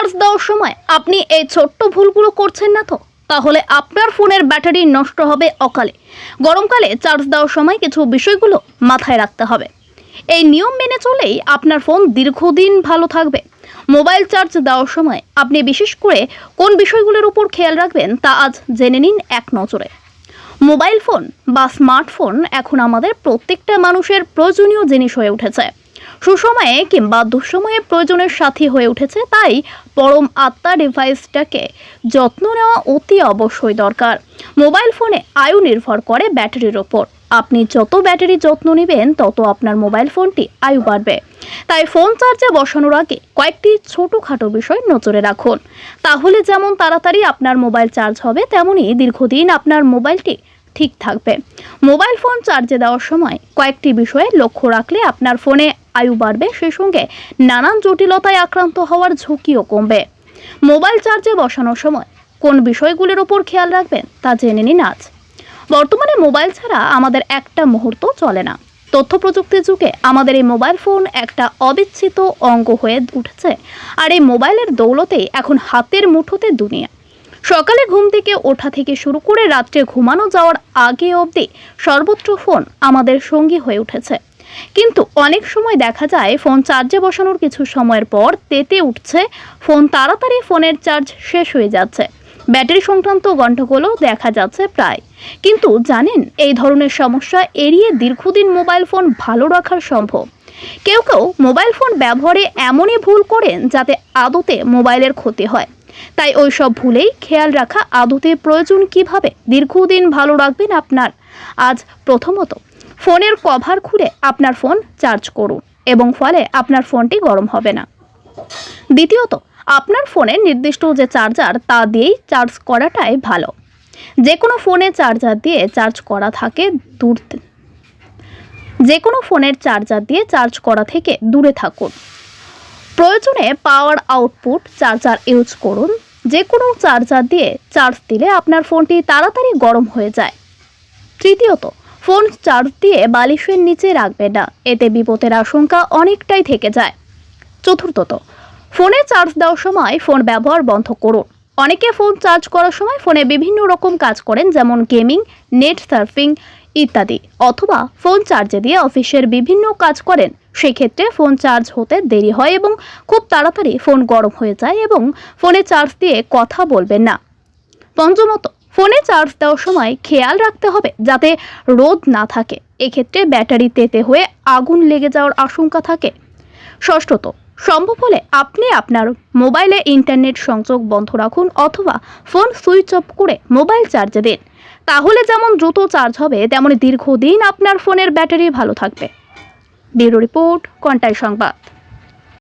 Charge দেওয়ার সময় আপনি এই ছোট্ট ভুলগুলো করছেন না তো? তাহলে আপনার ফোনের ব্যাটারি নষ্ট হবে অকালে। গরমকালে চার্জ দেওয়ার সময় কিছু বিষয়গুলো মাথায় রাখতে হবে। এই নিয়ম মেনে চলেই আপনার ফোন দীর্ঘদিন ভালো থাকবে। মোবাইল চার্জ দেওয়ার সময় আপনি বিশেষ করে কোন বিষয়গুলোর উপর খেয়াল রাখবেন তা আজ জেনে নিন এক নজরে। মোবাইল ফোন বা স্মার্টফোন এখন আমাদের প্রত্যেকটা মানুষের প্রয়োজনীয় জিনিস হয়ে উঠেছে। সুসময়ে কিংবা দুঃসময়ে প্রয়োজনের সাথী হয়ে উঠেছে, তাই পরম আত্মা ডিভাইসটাকে যত্ন নেওয়া অতি অবশ্যই দরকার। মোবাইল ফোনে আয়ু নির্ভর করে ব্যাটারির ওপর। আপনি যত ব্যাটারি যত্ন নেবেন, তত আপনার মোবাইল ফোনটি আয়ু বাড়বে। তাই ফোন চার্জে বসানোর আগে কয়েকটি ছোটোখাটো বিষয় নজরে রাখুন। তাহলে যেমন তাড়াতাড়ি আপনার মোবাইল চার্জ হবে তেমনই দীর্ঘদিন আপনার মোবাইলটি ঠিক থাকবে। মোবাইল ফোন চার্জে দেওয়ার সময় কয়েকটি বিষয়ে লক্ষ্য রাখলে আপনার ফোনে আয়ু বাড়বে সেই সঙ্গে নানান জটিলতায় আক্রান্ত হওয়ার ঝুঁকিও কমবে। মোবাইল চার্জে বসানোর সময় কোন বিষয়গুলির ওপর খেয়াল রাখবেন তা জেনে নিন আজ। বর্তমানে মোবাইল ছাড়া আমাদের একটা মুহূর্ত চলে না। তথ্য প্রযুক্তির যুগে আমাদের এই মোবাইল ফোন একটা অবিচ্ছিত অঙ্গ হয়ে উঠেছে, আর এই মোবাইলের দৌলতেই এখন হাতের মুঠোতে দুনিয়া। সকালে ঘুম থেকে ওঠা থেকে শুরু করে রাত্রে ঘুমানো যাওয়ার আগে অবধি সর্বত্র ফোন আমাদের সঙ্গী হয়ে উঠেছে। কিন্তু অনেক সময় দেখা যায় ফোন চার্জে বসানোর কিছু সময়ের পর তেতে উঠছে, ফোন তাড়াতাড়ি ফোনের চার্জ শেষ হয়ে যাচ্ছে। ব্যাটারি সংক্রান্ত গণ্ডগোলও দেখা যাচ্ছে প্রায়। কিন্তু জানেন, এই ধরনের সমস্যা এড়িয়ে দীর্ঘদিন মোবাইল ফোন ভালো রাখা সম্ভব। কেউ কেউ মোবাইল ফোন ব্যবহারে এমনই ভুল করেন যাতে আদতে মোবাইলের ক্ষতি হয়। তাই ওই সব ভুলেই খেয়াল রাখা আদতে প্রয়োজন কীভাবে? দীর্ঘদিন ভালো রাখবেন আপনার। আজ প্রথমত, ফোনের কভার খুলে আপনার ফোন চার্জ করুন এবং ফলে আপনার ফোনটি গরম হবে না। দ্বিতীয়ত, আপনার ফোনের নির্দিষ্ট যে চার্জার তা দিয়েই চার্জ করাটাই ভালো। যে কোনো ফোনে চার্জার দিয়ে চার্জ করা থাকে দূর যে কোনো ফোনের চার্জার দিয়ে চার্জ করা থেকে দূরে থাকুন। প্রয়োজনে পাওয়ার আউটপুট চার্জার ইউজ করুন। যে কোনো চার্জার দিয়ে চার্জ দিলে আপনার ফোনটি তাড়াতাড়ি গরম হয়ে যায়। তৃতীয়ত ফোন চার্জ দিয়ে বালিশের নিচে রাখবে না, এতে বিপদের আশঙ্কা অনেকটাই থেকে যায়। চতুর্থত ফোনে চার্জ দেওয়ার সময় ফোন ব্যবহার বন্ধ করুন। অনেকে ফোন চার্জ করার সময় ফোনে বিভিন্ন রকম কাজ করেন, যেমন গেমিং নেট সার্ফিং ইত্যাদি, অথবা ফোন চার্জে দিয়ে অফিসের বিভিন্ন কাজ করেন। সেক্ষেত্রে ফোন চার্জ হতে দেরি হয় এবং খুব তাড়াতাড়ি ফোন গরম হয়ে যায় এবং ফোনে চার্জ দিয়ে কথা বলবেন না। পঞ্চমত ফোনে চার্জ দেওয়ার সময় খেয়াল রাখতে হবে যাতে রোদ না থাকে। এক্ষেত্রে ব্যাটারি তেতে হয়ে আগুন লেগে যাওয়ার আশঙ্কা থাকে। ষষ্ঠত সম্ভব হলে আপনি আপনার মোবাইলে ইন্টারনেট সংযোগ বন্ধ রাখুন অথবা ফোন সুইচ অফ করে মোবাইল চার্জে দিন। তাহলে যেমন দ্রুত চার্জ হবে, তেমনি দীর্ঘদিন আপনার ফোনের ব্যাটারি ভালো থাকবে। ব্যুরো রিপোর্ট, কন্টাই সংবাদ।